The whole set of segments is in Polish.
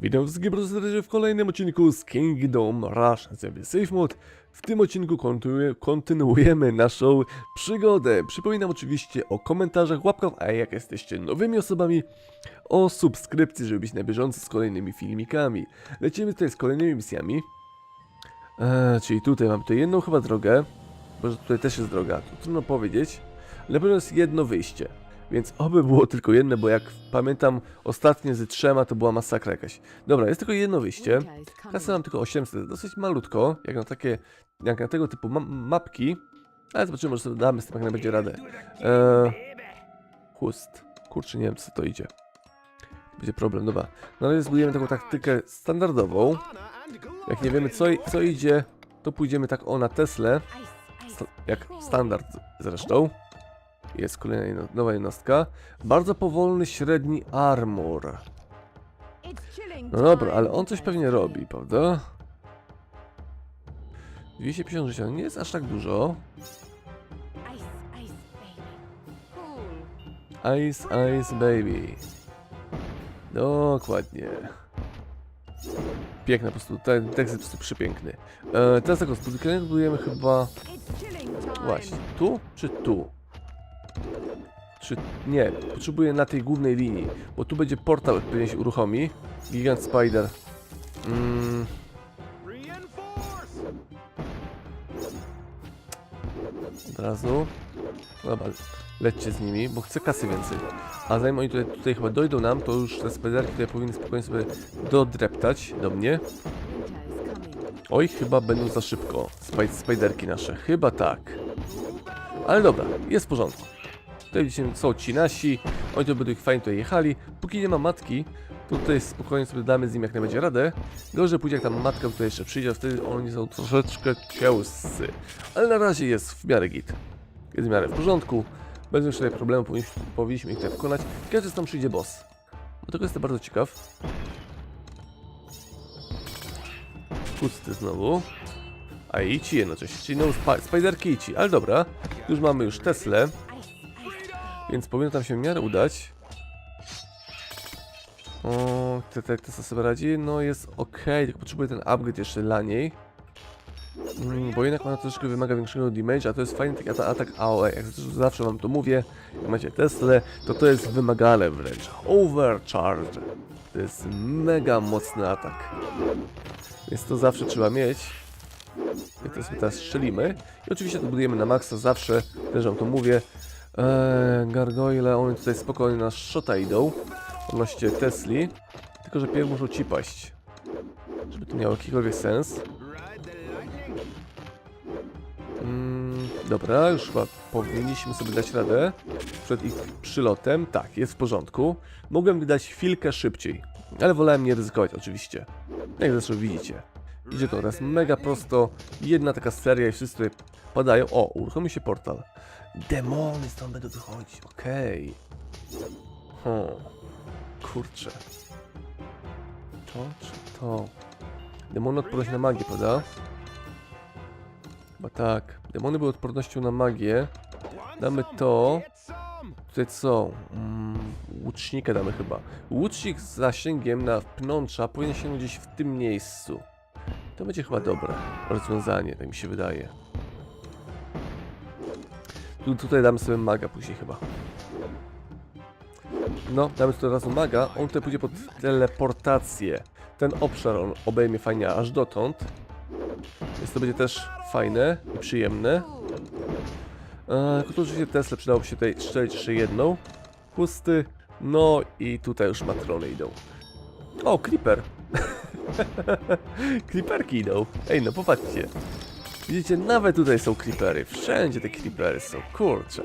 Witam wszystkich bardzo w kolejnym odcinku z Kingdom Rush na Safe Mode. W tym odcinku kontynuuje- kontynuujemy naszą przygodę. Przypominam oczywiście o komentarzach, łapkach, a jak jesteście nowymi osobami, o subskrypcji, żeby być na bieżąco z kolejnymi filmikami. Lecimy tutaj z kolejnymi misjami. Eee, czyli tutaj mam tutaj jedną chyba drogę, bo że tutaj też jest droga, to trudno powiedzieć. Ale na jest jedno wyjście. Więc oby było tylko jedno, bo jak pamiętam ostatnie z trzema to była masakra jakaś. Dobra, jest tylko jedno wyjście. Kasę mam tylko 800, dosyć malutko, jak na takie, jak na tego typu ma mapki. Ale zobaczymy, może sobie damy z tym jak najbardziej radę. Eee, chust. Kurczę, nie wiem co to idzie. Będzie problem, dobra. No ale zbudujemy taką taktykę standardową. Jak nie wiemy co, co idzie, to pójdziemy tak o na Teslę. Sta jak standard zresztą. Jest kolejna nowa jednostka. Bardzo powolny, średni armor. No dobra, ale on coś pewnie robi, prawda? 250 życia, nie jest aż tak dużo. Ice, ice, baby. Dokładnie. Piękna po prostu, ten tekst jest po prostu przepiękny. E, teraz tak, budujemy, budujemy chyba... Właśnie, tu czy tu? Czy... Nie, potrzebuję na tej głównej linii, bo tu będzie portal, pewnie się uruchomi. Gigant Spider. Mm, od razu. Dobra, lećcie z nimi, bo chcę kasy więcej. A zanim oni tutaj, tutaj chyba dojdą nam, to już te spiderki tutaj powinny spokojnie sobie dodreptać do mnie. Oj, chyba będą za szybko. Spaj spiderki nasze. Chyba tak. Ale dobra, jest w porządku. Tutaj widzicie, są ci nasi. Oni to będą ich fajnie tutaj jechali. Póki nie ma matki, to tutaj spokojnie sobie damy z nim jak najbardziej radę. Gorzej pójdzie jak tam matka tutaj jeszcze przyjdzie, wtedy oni są troszeczkę kiełscy. Ale na razie jest w miarę git. Jest w miarę w porządku. Bez już tutaj problemu powinniśmy, ich tutaj pokonać. Kiedy tam przyjdzie boss. Bo tego jestem bardzo ciekaw. Pusty znowu. A i ci jednocześnie, czyli no spa Spiderki i ci, ale dobra. Już mamy już Teslę, więc powinno tam się w miarę udać. O, te, te, Tesla sobie radzi, no jest ok, tylko potrzebuję ten upgrade jeszcze dla niej. Mm, bo jednak ona troszeczkę wymaga większego damage, a to jest fajny taki ata- atak AOE. Jak zawsze wam to mówię, jak macie Teslę, to to jest wymagane wręcz. Overcharge. To jest mega mocny atak. Więc to zawsze trzeba mieć. I to sobie teraz strzelimy. I oczywiście to budujemy na maksa zawsze, też wam to mówię. Eee, gargoyle, one tutaj spokojnie na shota idą. Odnośnie Tesli. Tylko, że pierw muszą ci paść. Żeby to miało jakikolwiek sens. Dobra, już chyba powinniśmy sobie dać radę przed ich przylotem. Tak, jest w porządku. Mogłem wydać chwilkę szybciej, ale wolałem nie ryzykować oczywiście. Jak zresztą widzicie. Idzie to teraz mega prosto, jedna taka seria i wszyscy padają. O, uruchomi się portal. Demony stąd będą wychodzić, okej. Okay. Kurczę. To czy to? Demony odporność na magię, prawda? Chyba tak. Demony były odpornością na magię. Damy to. Tutaj co? Mm, łucznika damy chyba. Łucznik z zasięgiem na pnącza powinien się gdzieś w tym miejscu. To będzie chyba dobre rozwiązanie, tak mi się wydaje. Tu, tutaj damy sobie maga później chyba. No, damy tutaj razu maga. On tutaj pójdzie pod teleportację. Ten obszar on obejmie fajnie aż dotąd. Więc to będzie też fajne i przyjemne. Eee, oczywiście Tesla przydałoby się tutaj strzelić jeszcze jedną. Pusty. No i tutaj już matrony idą. O, Creeper. Creeperki idą. Ej, no popatrzcie. Widzicie, nawet tutaj są creepery. Wszędzie te creepery są. Kurczę.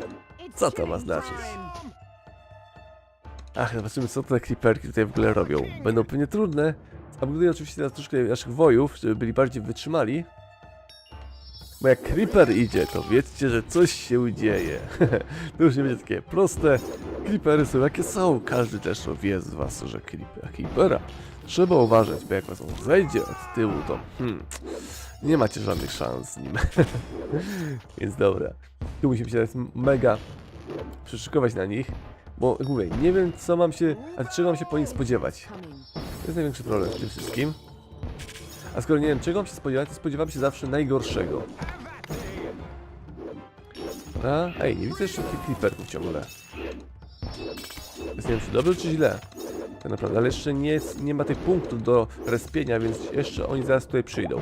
Co to ma znaczyć? Ach, zobaczymy co te creeperki tutaj w ogóle robią. Będą pewnie trudne. Upgraduję oczywiście teraz troszkę naszych wojów, żeby byli bardziej wytrzymali. Bo jak creeper idzie, to wiedzcie, że coś się dzieje. to już nie będzie takie proste. Creepery są jakie są. Każdy też wie z was, że creeper, creepera trzeba uważać, bo jak was on zejdzie od tyłu, to hmm, Nie macie żadnych szans z nim. Więc dobra. Tu musimy się teraz mega przyszykować na nich. Bo jak mówię, nie wiem co mam się, a czego mam się po nich spodziewać. To jest największy problem w tym wszystkim. A skoro nie wiem czego mam się spodziewać, to spodziewam się zawsze najgorszego. Dobra. Ej, nie widzę jeszcze tych creeperów ciągle. Jest nie wiem czy dobrze czy źle. Tak naprawdę, ale jeszcze nie, nie ma tych punktów do respienia, więc jeszcze oni zaraz tutaj przyjdą.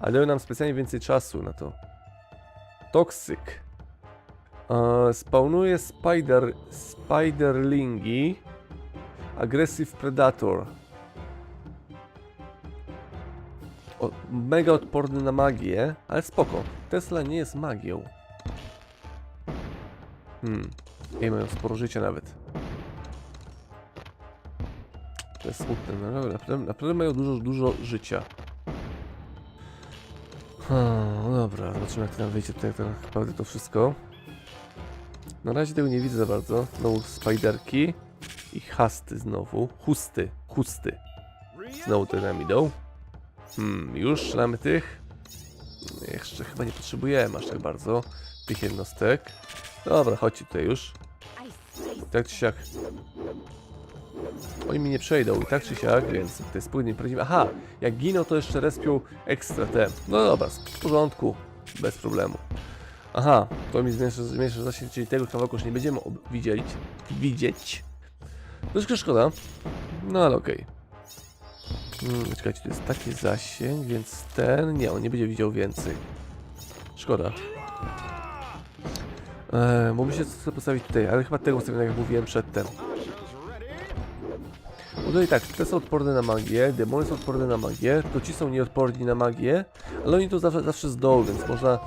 Ale dają nam specjalnie więcej czasu na to. Toksyk. Spawnuje spider, spiderlingi. Aggressive Predator. O, mega odporny na magię, ale spoko. Tesla nie jest magią. Hmm. Ej, mają sporo życia nawet. To jest smutne, no naprawdę, naprawdę, naprawdę mają dużo, dużo życia. Hmm, dobra, zobaczymy jak to nam wyjdzie tak naprawdę to wszystko. Na razie tego nie widzę za bardzo. Znowu spiderki i hasty znowu. Chusty, chusty. Znowu te nam idą. Hmm, już mamy tych. Jeszcze chyba nie potrzebujemy aż tak bardzo tych jednostek. Dobra, chodźcie tutaj już. Tak czy siak. Oni mi nie przejdą i tak czy siak, więc tutaj spójnie poradzimy. Aha, jak giną to jeszcze respią ekstra te. No dobra, w porządku. Bez problemu. Aha, to mi zmniejsza, zmniejsza zasięg, czyli tego kawałku już nie będziemy widzieć. Widzieć. Troszkę szkoda. No ale okej. Hmm, czekajcie, tu jest taki zasięg, więc ten... Nie, on nie będzie widział więcej. Szkoda. Eee, mógłby się co postawić tutaj, ale chyba tego ustawię, tak jak mówiłem przedtem. No tutaj tak, te są odporne na magię, demony są odporne na magię, to ci są nieodporni na magię, ale oni to zawsze, zawsze z dołu, więc można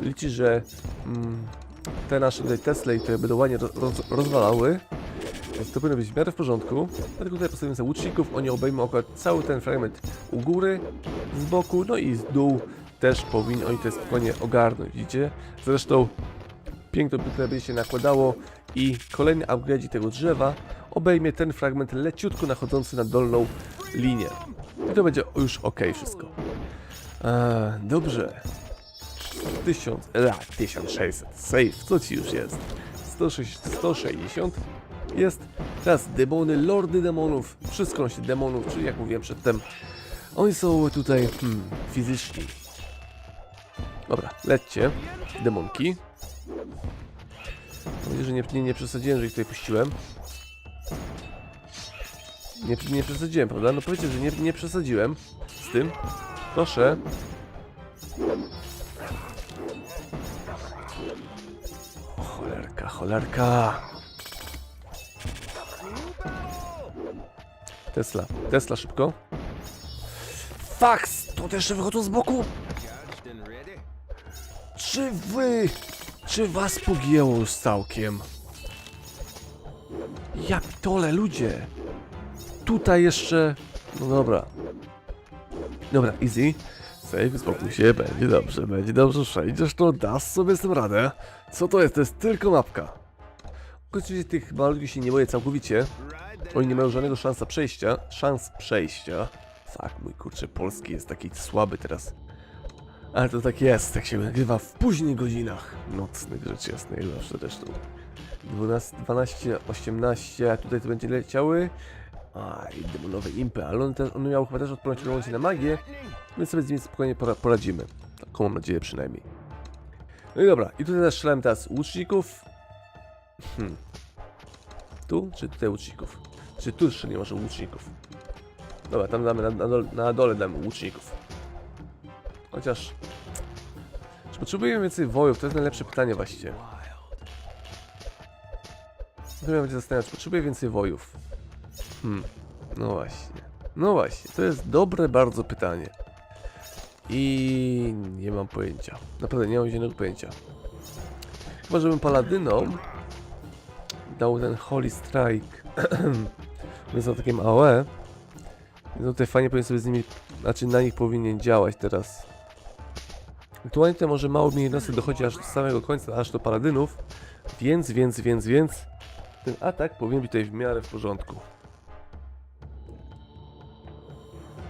liczyć, że mm, te nasze tutaj Tesla i to będą ładnie roz, rozwalały. Więc to powinno być w miarę w porządku. Dlatego tutaj postawimy sobie łuczników, oni obejmą akurat cały ten fragment u góry, z boku, no i z dół też powinni oni to spokojnie ogarnąć, widzicie? Zresztą piękno tutaj będzie się nakładało i kolejny upgrade tego drzewa obejmie ten fragment leciutko nachodzący na dolną linię. I to będzie już ok wszystko. Eee, dobrze. 1000, a, 1600, save, co ci już jest? 106, 160 jest. Teraz demony, lordy demonów, wszystko demonów, czyli jak mówiłem przedtem, oni są tutaj hmm, fizyczni. Dobra, lećcie, demonki. Mam nadzieję, że nie, nie, nie przesadziłem, że ich tutaj puściłem. Nie, nie przesadziłem, prawda? No powiedzcie, że nie, nie przesadziłem z tym. Proszę. Cholerka, cholerka. Tesla, Tesla szybko. Fax! To też wychodzą z boku? Czy wy... Czy was pogięło już całkiem? Ja pitole, ludzie! Tutaj jeszcze... No dobra. Dobra, easy. Save, uspokój się, będzie dobrze, będzie dobrze, przejdziesz to, dasz sobie z tym radę. Co to jest? To jest tylko mapka. Oczywiście tych malutków się nie boję całkowicie. Oni nie mają żadnego szansa przejścia. Szans przejścia. Fuck, mój kurczę, polski jest taki słaby teraz. Ale to tak jest, tak się nagrywa w późnych godzinach nocnych, rzecz jasna, jak zawsze zresztą. 12, 12, 18, a tutaj to będzie leciały. A, i demonowe impy, ale on, też, on miał chyba też odporność wyłącznie na magię, więc sobie z nim spokojnie pora, poradzimy. Taką mam nadzieję przynajmniej. No i dobra, i tutaj też strzelałem teraz łuczników. Hmm. Tu, czy tutaj łuczników? Czy tu jeszcze nie może łuczników? Dobra, tam damy, na, na, dole, na dole damy łuczników. Chociaż... Czy potrzebujemy więcej wojów? To jest najlepsze pytanie właściwie. To mnie będzie zastanawiać, potrzebuję więcej wojów? Hmm, no właśnie. No właśnie, to jest dobre bardzo pytanie. I nie mam pojęcia. Naprawdę nie mam zielonego pojęcia. Chyba, żebym paladynom dał ten Holy Strike. Są takim AOE. No tutaj fajnie powinien sobie z nimi, znaczy na nich powinien działać teraz. Aktualnie to może mało mi jednostek dochodzi aż do samego końca, aż do paladynów. Więc, więc, więc, więc ten atak powinien być tutaj w miarę w porządku.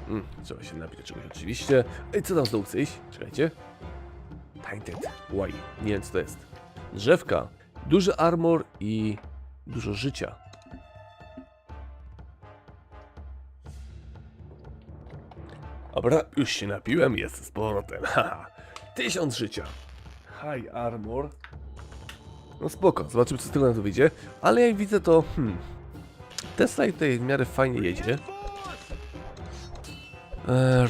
Mm, trzeba się napić czegoś oczywiście. Ej, co tam z dołu chce iść? Czekajcie. Tainted. Why? Nie wiem co to jest. Drzewka. Duży armor i dużo życia. Dobra, już się napiłem, jest z powrotem. Haha. Tysiąc życia. High armor. No spoko, zobaczymy co z tego na to wyjdzie. Ale jak widzę to, hmm... Tesla tutaj w miarę fajnie jedzie. Eee,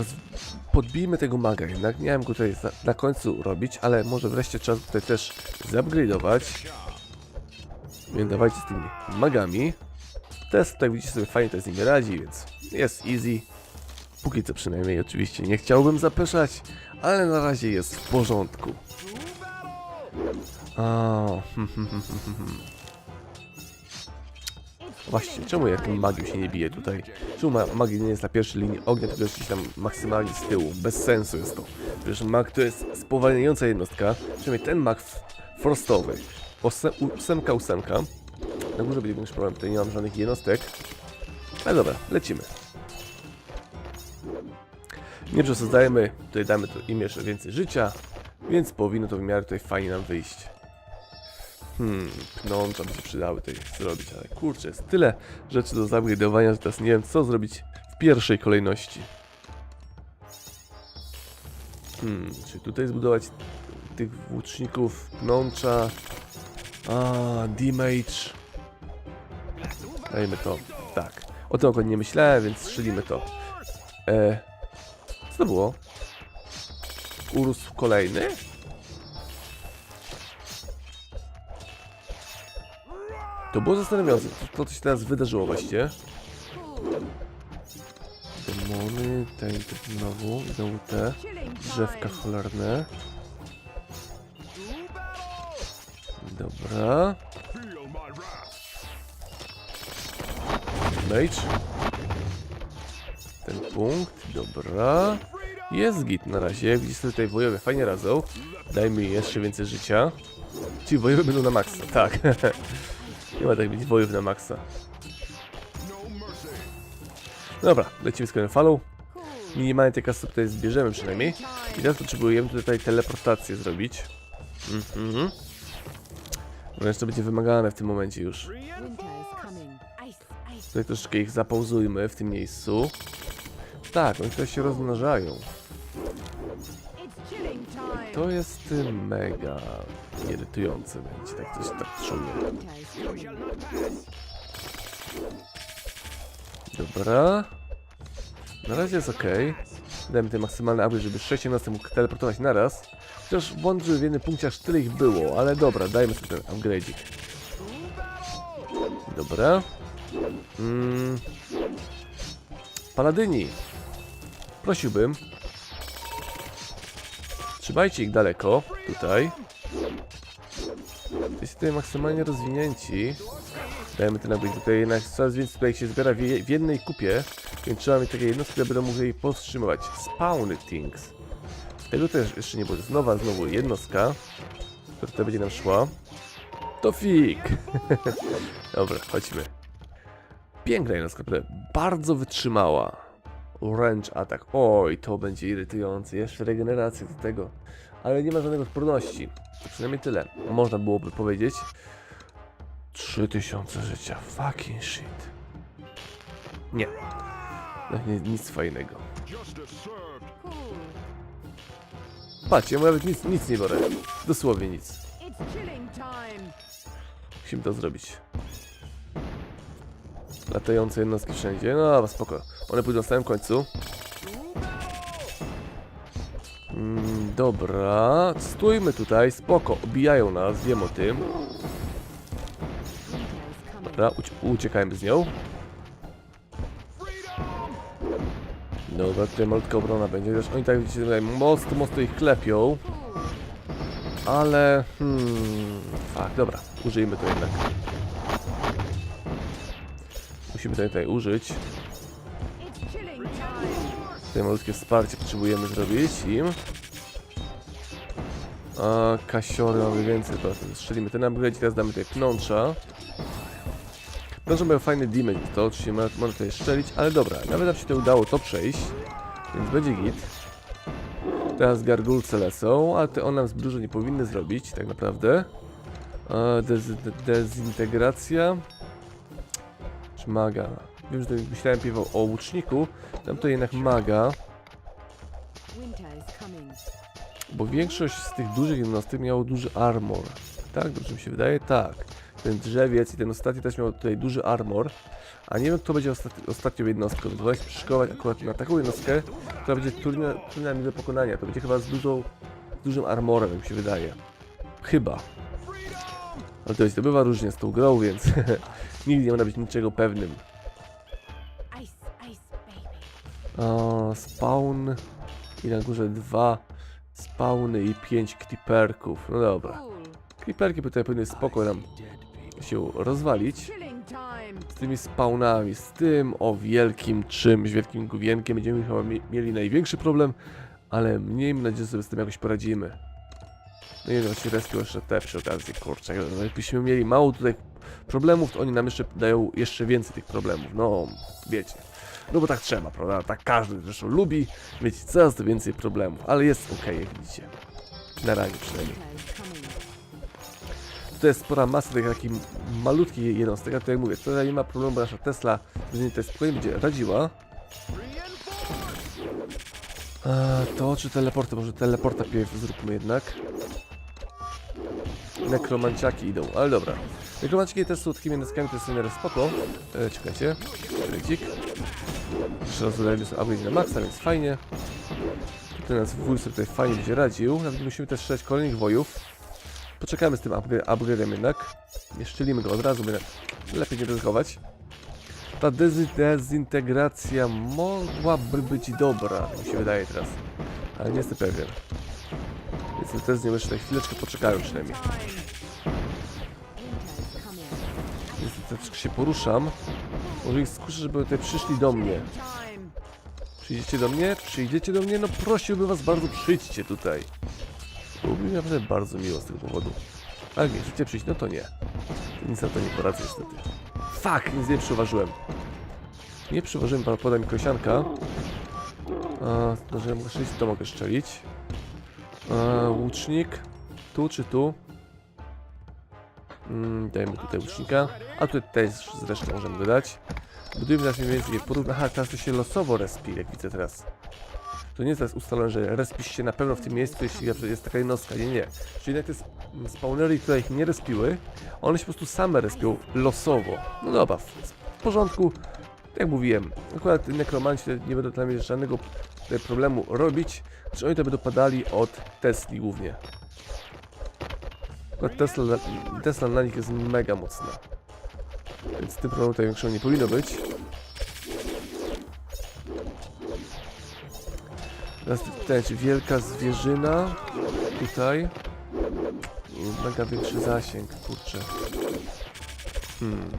podbijmy tego maga, jednak nie miałem go tutaj za, na końcu robić, ale może wreszcie trzeba tutaj też zupgrade'ować. Więc dawajcie z tymi magami. Test tutaj widzicie sobie fajnie to z nimi radzi, więc jest easy. Póki co przynajmniej oczywiście nie chciałbym zapeszać, ale na razie jest w porządku. O. Właśnie, czemu jak magiu się nie bije tutaj? Czemu ma nie jest na pierwszej linii ognia, tylko gdzieś tam maksymalnie z tyłu? Bez sensu jest to. Przecież mag to jest spowalniająca jednostka, przynajmniej ten mag frostowy. Ose- ósemka, ósemka. Na górze będzie większy problem, tutaj nie mam żadnych jednostek. Ale dobra, lecimy. Nie przesadzajmy, tutaj damy to im jeszcze więcej życia, więc powinno to w miarę tutaj fajnie nam wyjść. Hmm, pnącza by się przydały tutaj zrobić, ale kurczę, jest tyle rzeczy do upgrade'owania, że teraz nie wiem co zrobić w pierwszej kolejności. Hmm, czy tutaj zbudować tych włóczników, pnącza, a, damage. Dajmy to, tak. O tym akurat nie myślałem, więc strzelimy to. E, co to było? Urósł kolejny? To było zastanawiające, to, to się teraz wydarzyło właściwie. Demony, ten znowu, znowu te drzewka cholerne. Dobra. Mage. Ten punkt, dobra. Jest git na razie, widzisz tutaj wojowie fajnie radzą. Dajmy jeszcze więcej życia. Ci wojowie będą na maksa, tak. Nie ma tak być wojów na maksa. Dobra, lecimy z kolejną falą. Minimalnie tej kasy tutaj zbierzemy przynajmniej. I teraz potrzebujemy tutaj teleportację zrobić. Mhm. Wręcz to będzie wymagane w tym momencie już. Tutaj troszeczkę ich zapauzujmy w tym miejscu. Tak, oni tutaj się rozmnażają. To jest y, mega irytujące będzie, tak coś tak coming. Dobra. Na razie jest ok. Dajmy ten maksymalny upgrade, żeby 6 jednostek mógł teleportować naraz. Chociaż błąd, że w jednym punkcie aż tyle ich było, ale dobra, dajmy sobie ten upgrade'ik. Dobra. Mm. Paladyni. Prosiłbym. Trzymajcie ich daleko, tutaj. Jesteście tutaj maksymalnie rozwinięci. Dajemy ten upgrade tutaj, jednak coraz więcej tutaj się zbiera w, je- w jednej kupie, więc trzeba mieć takie jednostki, które będą mogły jej powstrzymywać. Spawny things. Tego też jeszcze nie było. To jest nowa znowu jednostka, która tutaj będzie nam szła. To fig! Dobra, chodźmy. Piękna jednostka, która bardzo wytrzymała. Wręcz atak. Oj, to będzie irytujące. Jeszcze regeneracja do tego. Ale nie ma żadnej odporności. Przynajmniej tyle. Można byłoby powiedzieć. 3000 życia. Fucking shit. Nie. No, nie nic fajnego. Patrzcie, ja nawet nic, nic nie biorę. Dosłownie nic. Musimy to zrobić. Latające jednostki wszędzie. No, spoko. One pójdą na samym końcu. Mm, dobra. Stójmy tutaj. Spoko. Obijają nas. Wiem o tym. Dobra, ucie- uciekajmy z nią. Dobra, tutaj malutka obrona będzie, chociaż oni tak widzicie, tutaj mocno, mocno ich klepią. Ale, hmm, fuck, dobra, użyjmy to jednak. Musimy to tutaj użyć. Tutaj malutkie wsparcie potrzebujemy zrobić im. A kasiory mamy więcej, to strzelimy ten upgrade, teraz damy tutaj pnącza. Pnącza mają fajny damage, to oczywiście można tutaj strzelić, ale dobra, nawet nam się to udało to przejść. Więc będzie git. Teraz gargulce lecą, ale te one nam dużo nie powinny zrobić, tak naprawdę. Dez, de, dezintegracja. Czy maga? Wiem, że to myślałem piewał o łuczniku. Tam to jednak maga, bo większość z tych dużych jednostek miało duży armor. Tak? Dobrze mi się wydaje? Tak. Ten drzewiec i ten ostatni też miał tutaj duży armor. A nie wiem, kto będzie ostatni, ostatnią jednostką. Wolę się przeszkować akurat na taką jednostkę, która będzie trudna, trudna mi do pokonania. To będzie chyba z, dużą, z dużym armorem, jak mi się wydaje. Chyba. Ale to jest, to bywa różnie z tą grą, więc nigdy nie można być niczego pewnym. Spawn i na górze dwa spawny i pięć creeperków. No dobra. Creeperki tutaj powinny spoko nam się rozwalić. Z tymi spawnami, z tym o wielkim czymś, wielkim główienkiem będziemy chyba mi mieli największy problem, ale miejmy nadzieję, że sobie z tym jakoś poradzimy. No i właśnie respią jeszcze te przy okazji, kurczę, jakbyśmy mieli mało tutaj problemów, to oni nam jeszcze dają jeszcze więcej tych problemów, no wiecie. No bo tak trzeba, prawda? Tak każdy zresztą lubi mieć coraz to więcej problemów, ale jest okej, jak widzicie. Na razie przynajmniej. Tutaj jest spora masa tych takich malutkich jednostek, a tutaj jak mówię, tutaj nie ma problemu, bo nasza Tesla z niej tutaj spokojnie będzie radziła. A, to czy teleporty? Może teleporta pierw zróbmy jednak. Nekromanciaki idą, ale dobra. Nekromanciaki też są takimi jednostkami, które są w miarę spoko. E, czekajcie, kredzik. Dodajemy sobie upgrade na maksa, więc fajnie. Tutaj nas wuj sobie tutaj fajnie będzie radził. Nawet musimy też strzelać kolejnych wojów. Poczekamy z tym upgra- upgrade'em jednak. Nie szczelimy go od razu, by lepiej nie ryzykować. Ta dezi- dezintegracja mogłaby być dobra, mi się wydaje teraz. Ale nie jestem pewien. Więc też z nią jeszcze chwileczkę poczekają przynajmniej. Więc troszeczkę się poruszam. Może ich skuszę, żeby tutaj przyszli do mnie. Przyjdziecie do mnie? Przyjdziecie do mnie? No prosiłbym was bardzo, przyjdźcie tutaj. Byłoby mi naprawdę bardzo miło z tego powodu. Ale nie chcecie przyjść, no to nie. Nic na to nie poradzę niestety. Fuck, nic nie przyważyłem. Nie przyważyłem, pan poda mi kosianka. A, że mogę strzelić, to mogę strzelić. A, łucznik. Tu czy tu? Mm, dajmy tutaj łucznika. A tutaj też zresztą możemy dodać. Budujemy teraz mniej więcej porówna. Aha, teraz to się losowo respi, jak widzę teraz. To nie jest teraz ustalone, że respisz się na pewno w tym miejscu, jeśli jest taka jednostka. Nie, nie. Czyli jednak te sp- spawnery, które ich nie respiły, one się po prostu same respią losowo. No dobra, w, porządku. Jak mówiłem, akurat nekromanci nie będą dla mnie żadnego problemu robić, że oni to będą padali od Tesli głównie. Akurat Tesla, Tesla na nich jest mega mocna. Więc tym problemu tutaj większego nie powinno być. Teraz tutaj, czy wielka zwierzyna tutaj. Mega większy zasięg, kurczę. Hmm.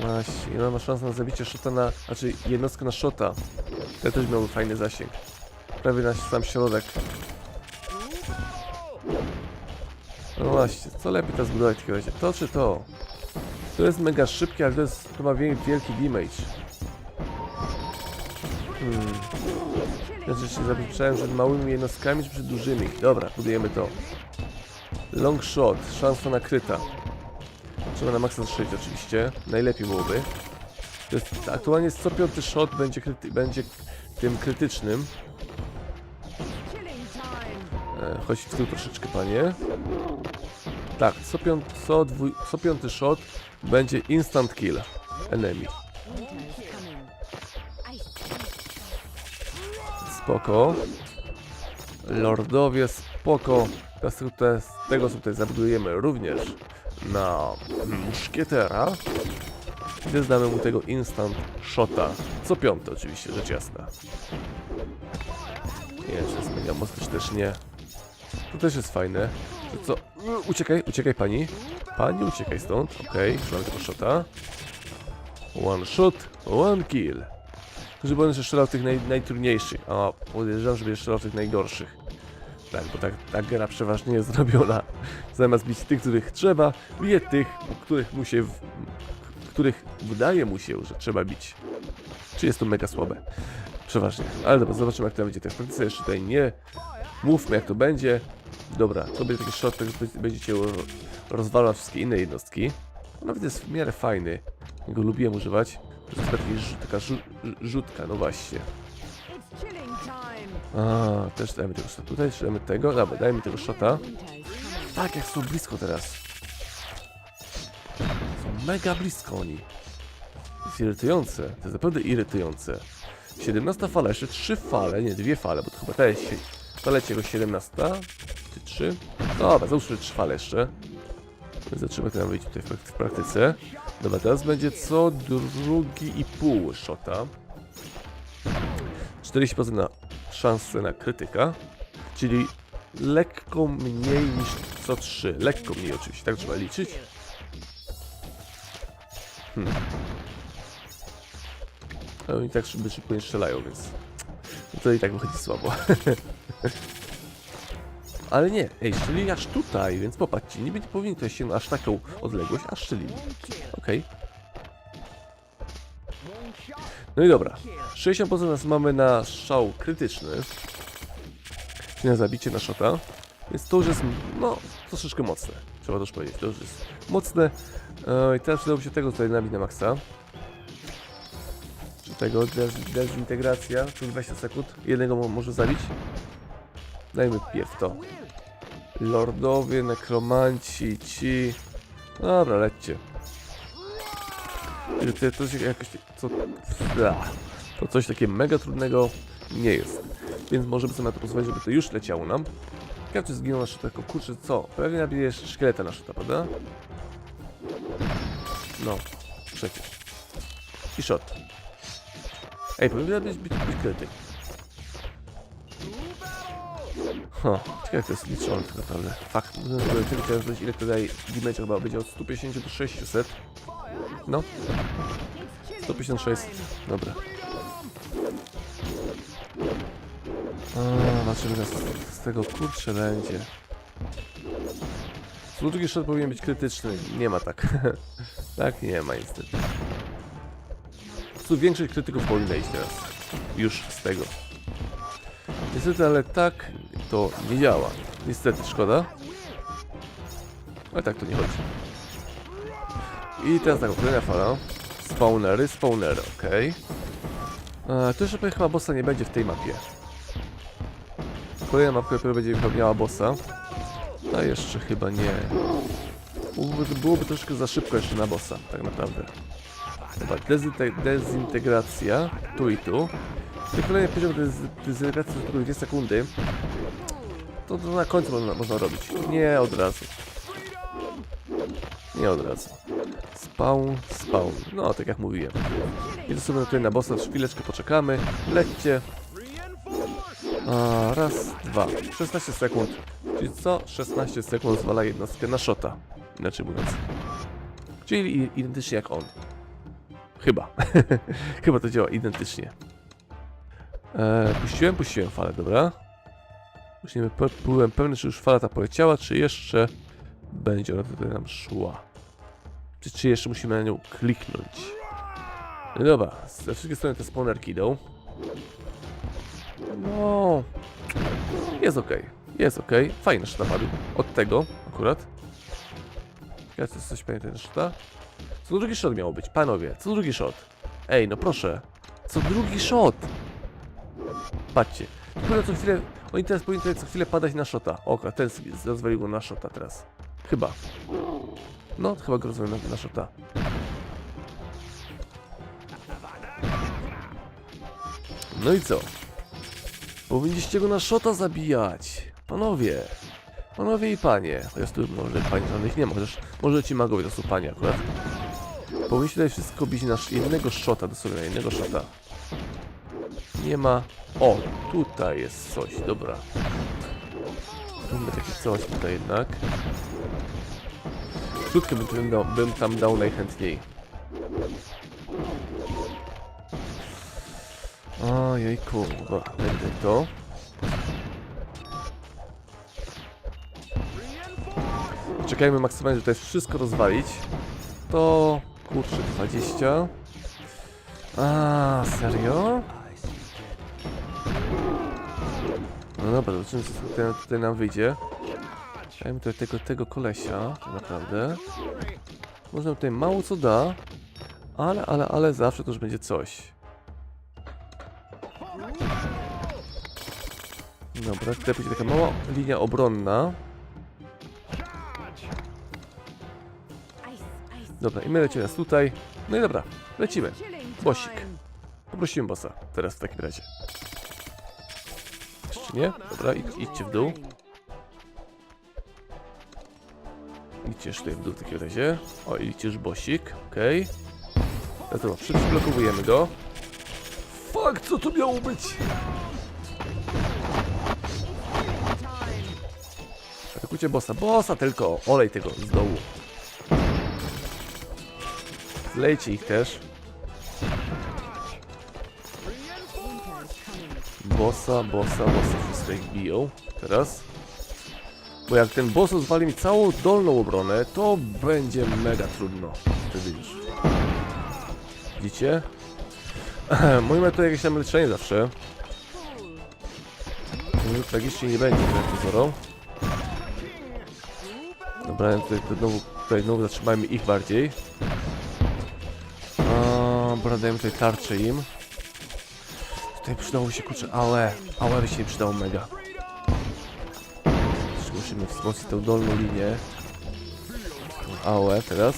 Właśnie, ona ma szansę na zabicie szota na... Znaczy jednostkę na szota. To też miałby fajny zasięg. Prawie na sam środek. No właśnie, co lepiej to zbudować w takim razie? To czy to? To jest mega szybkie, ale to, jest, to ma wie- wielki damage. Hmm. Znaczy się zapiszałem przed małymi jednostkami czy przed dużymi? Dobra, budujemy to. Long shot, szansa nakryta. Trzeba na maksa strzelić oczywiście. Najlepiej byłoby. To jest, aktualnie jest co piąty shot będzie, kryty, będzie tym krytycznym. E, chodź w tył troszeczkę, panie. Tak, co, piąt, co, dwój, co piąty shot będzie instant kill enemy. Spoko. Lordowie, spoko. Teraz tutaj, z tego co tutaj zabudujemy również na muszkietera. Też damy mu tego instant shota. Co piąty oczywiście, rzecz jasna. Nie czy jest mega mocno, czy też nie. To też jest fajne. Co? Uciekaj, uciekaj pani. Pani, uciekaj stąd. Okej, okay, mamy tego shota. One shot, one kill. Żeby on jeszcze strzelał tych naj, najtrudniejszych. A podejrzewam, żeby jeszcze strzelał tych najgorszych. Tak, bo tak, ta gra przeważnie jest zrobiona. Zamiast bić tych, których trzeba, bije tych, których mu się. W, których wydaje mu się, że trzeba bić. Czy jest to mega słabe? Przeważnie. Ale dobra, zobaczymy jak to będzie. Tak w praktyce jeszcze tutaj nie mówmy jak to będzie. Dobra, to będzie taki shot, który będziecie ro- rozwalał wszystkie inne jednostki. Nawet jest w miarę fajny. Ja Go lubiłem używać. To jest taka rzu, rzutka, no właśnie. A, też dajmy tego shota. Tutaj dajmy tego. Dobra, dajmy tego shota. Tak, jak są blisko teraz. Są mega blisko oni. To jest irytujące. To jest naprawdę irytujące. 17 fala, jeszcze 3 fale, nie, dwie fale, bo to chyba ta jest, ta leci jako 17, czy 3? Dobra, załóżmy 3 fale jeszcze. Zobaczymy, jak to nam wyjdzie tutaj w prak- w praktyce. Dobra, teraz będzie co drugi i pół shota. 40% na szansę na krytyka, czyli lekko mniej niż co 3. Lekko mniej oczywiście, tak trzeba liczyć. Hmm. Ale oni tak szybko, nie strzelają, więc to i tak wychodzi słabo. Ale nie, ej, strzelili aż tutaj, więc popatrzcie, nie będzie powinien to się aż taką odległość, a strzelili. Okej. No i dobra, 60% nas mamy na strzał krytyczny, czyli na zabicie na shota, więc to już jest, no, troszeczkę mocne, trzeba też powiedzieć, to już jest mocne. E, I teraz przydałoby się tego tutaj nabić na maksa. Czy tego dez, dezintegracja, tu 20 sekund, jednego mo może zabić. Dajmy pierw to. Lordowie, nekromanci, ci. Dobra, lećcie. To, to, jakoś, co, to coś takiego mega trudnego nie jest. Więc możemy sobie na to pozwolić, żeby to już leciało nam. Każdy zginął na szutę, tylko kurczę, co? Pewnie nabijesz szkieleta na szuta, prawda? No, przecież. I shot. Ej, powinien być, być, być krytyk. Ha, jak to jest liczone tak naprawdę. Fakt, tylko chciałem ile to daje chyba będzie od 150 do 600. No, It's chilling 156. time. Dobra. A, zobaczymy teraz z tego kurczę będzie. Drugi shot powinien być krytyczny. Nie ma tak. tak nie ma niestety. Po prostu większość krytyków powinna iść teraz. Już z tego. Niestety, ale tak to nie działa. Niestety, szkoda. Ale tak to nie chodzi. I teraz tak, kolejna fala. Spawnery, spawnery, okej. Okay. Tu jeszcze chyba bossa nie będzie w tej mapie. Kolejna mapka, która będzie miała bossa. A jeszcze chyba nie. Byłoby, troszkę za szybko jeszcze na bossa, tak naprawdę. Dezinte- dezintegracja, tu i tu. I kolejny poziom dez- dezintegracji to tylko 2 sekundy. To, to na końcu można, można robić. Nie od razu. Nie od razu. Spawn, spawn. No, tak jak mówiłem. I sobie tutaj na bossa chwileczkę poczekamy. Lećcie. A, raz, dwa. 16 sekund. Czyli co? 16 sekund zwala jednostkę na shota. Inaczej mówiąc. Czyli identycznie jak on. Chyba. Chyba to działa identycznie. E, puściłem, puściłem falę, dobra. Pe- byłem pewny, czy już fala ta poleciała, czy jeszcze będzie ona tutaj nam szła. Czy, czy jeszcze musimy na nią kliknąć? No dobra, ze wszystkich stron te spawnerki idą. No, jest ok, jest ok. Fajny szta padł. Od tego akurat. Ja coś, coś pamiętam szta. Co drugi shot miało być, panowie, co drugi shot? Ej, no proszę, co drugi shot? Patrzcie, powinno co chwilę, oni teraz powinni co chwilę padać na shota. Oka, ten z- rozwalił go na shota teraz. Chyba. No, chyba go rozwalił na, na shota. No i co? Powinniście go na shota zabijać. Panowie. Panowie i panie. Chociaż tu może pań żadnych nie ma, chociaż może ci magowie to są panie akurat. Powinniście tutaj wszystko bić na jednego shota, dosłownie na jednego shota. Nie ma... O, tutaj jest coś, dobra. Mamy takie coś tutaj jednak. Krótkę bym, bym tam dał najchętniej. Ojejku, dobra, będę to. Czekajmy maksymalnie, żeby tutaj wszystko rozwalić. To kurczę 20. A, serio? No dobra, zobaczymy co tutaj, tutaj nam wyjdzie. Dajmy tutaj tego, tego kolesia, tak naprawdę. Można tutaj mało co da, ale, ale, ale zawsze to już będzie coś. Dobra, tutaj będzie taka mała linia obronna. Dobra, i my lecimy teraz tutaj. No i dobra, lecimy. Bosik. time. Poprosiłem bossa teraz w takim razie. Nie? Dobra, id, idźcie w dół. Idźcie tutaj w dół w takim razie. O, idźcie już bosik, okej. Okay. Dobra, przy- przyblokowujemy go. Fuck, co to miało być? Atakujcie bossa. Bossa tylko! Olej tego z dołu. Zlejcie ich też. Bossa, bossa, bossa. Wszystko ich biją. Teraz. Bo jak ten boss rozwali mi całą dolną obronę, to będzie mega trudno. Wtedy już. Widzicie? Moje metody jakieś tam leczenie zawsze. Tragicznie nie będzie, jak pozorom. Dobra, tutaj, to znowu, tutaj znowu zatrzymajmy ich bardziej. Dobra, dajmy tutaj tarczę im. Tutaj przydało się kurczę AOE. AOE by się przydało mega. Musimy wzmocnić tą dolną linię. Tą AOE teraz.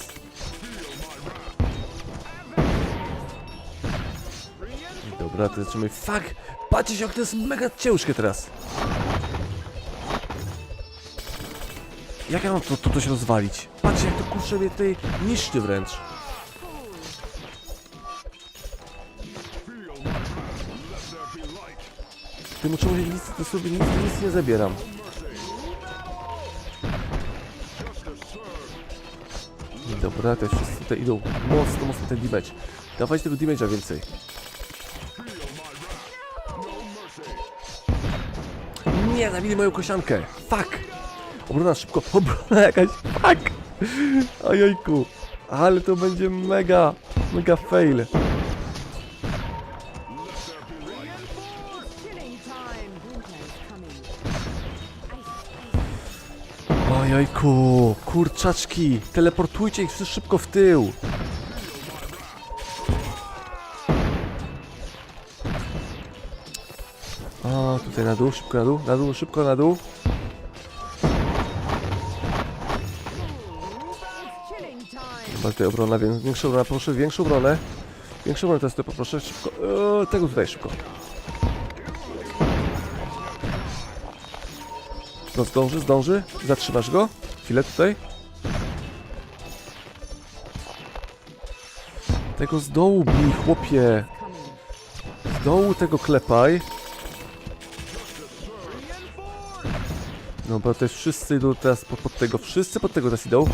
Dobra, to zaczynamy. Fuck! Patrzcie się, jak to jest mega ciężkie teraz. Jak ja mam to, to, to się rozwalić? Patrzcie, jak to kurczę mnie tutaj niszczy wręcz. Tym się nic, sobie nic, nic nie zabieram. Dobra, też wszyscy tutaj idą mocno, mocno ten damage. Dawajcie tego damage'a więcej. Nie, zabili moją kosiankę. Fuck! Obrona szybko, obrona jakaś. Fuck! Ojojku. Ale to będzie mega, mega fail. Ojojku, kurczaczki, teleportujcie ich szybko w tył. O, tutaj na dół, szybko na dół, na dół, szybko na dół. Chyba tutaj obrona, wię- większą obronę, proszę, większą obronę. Większą obronę teraz tutaj poproszę, szybko. O, tego tutaj szybko. No zdąży, zdąży? Zatrzymasz go? Chwilę tutaj. Tego z dołu bij, chłopie. Z dołu tego klepaj. Dobra, to jest wszyscy idą teraz pod, pod tego, wszyscy pod tego teraz idą.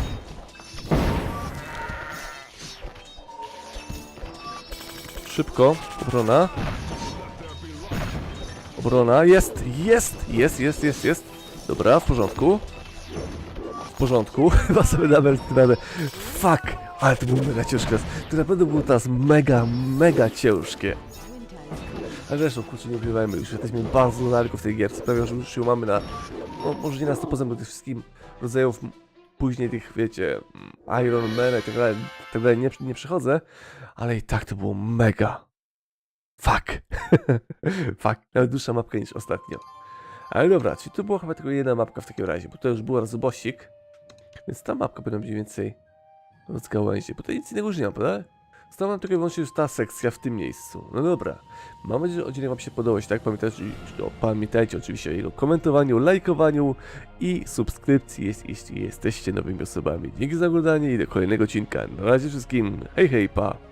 Szybko, obrona. Obrona, jest, jest, jest, jest, jest, jest. Dobra, w porządku. Porządku, chyba sobie damy radę. Fuck, ale to było mega ciężkie. To naprawdę było teraz mega, mega ciężkie. Ale zresztą, kurczę, nie ukrywajmy, już jesteśmy bardzo daleko w tej gierce, prawie że już ją mamy na, no może nie na 100% do tych wszystkich rodzajów później tych, wiecie, Iron Man i tak dalej, tak dalej nie, nie przechodzę, ale i tak to było mega. Fuck. Fuck, nawet dłuższa mapka niż ostatnio. Ale dobra, czyli tu była chyba tylko jedna mapka w takim razie, bo to już była raz bosik, więc ta mapka będzie mniej więcej z gałęzi, bo to nic innego już nie ma, prawda? Została nam tylko i wyłącznie już ta sekcja w tym miejscu. No dobra. Mam nadzieję, że odcinek Wam się podobał. Tak, pamiętajcie, pamiętajcie oczywiście o jego komentowaniu, lajkowaniu i subskrypcji, jeśli jesteście nowymi osobami. Dzięki za oglądanie i do kolejnego odcinka. Na razie wszystkim. Hej, hej, pa!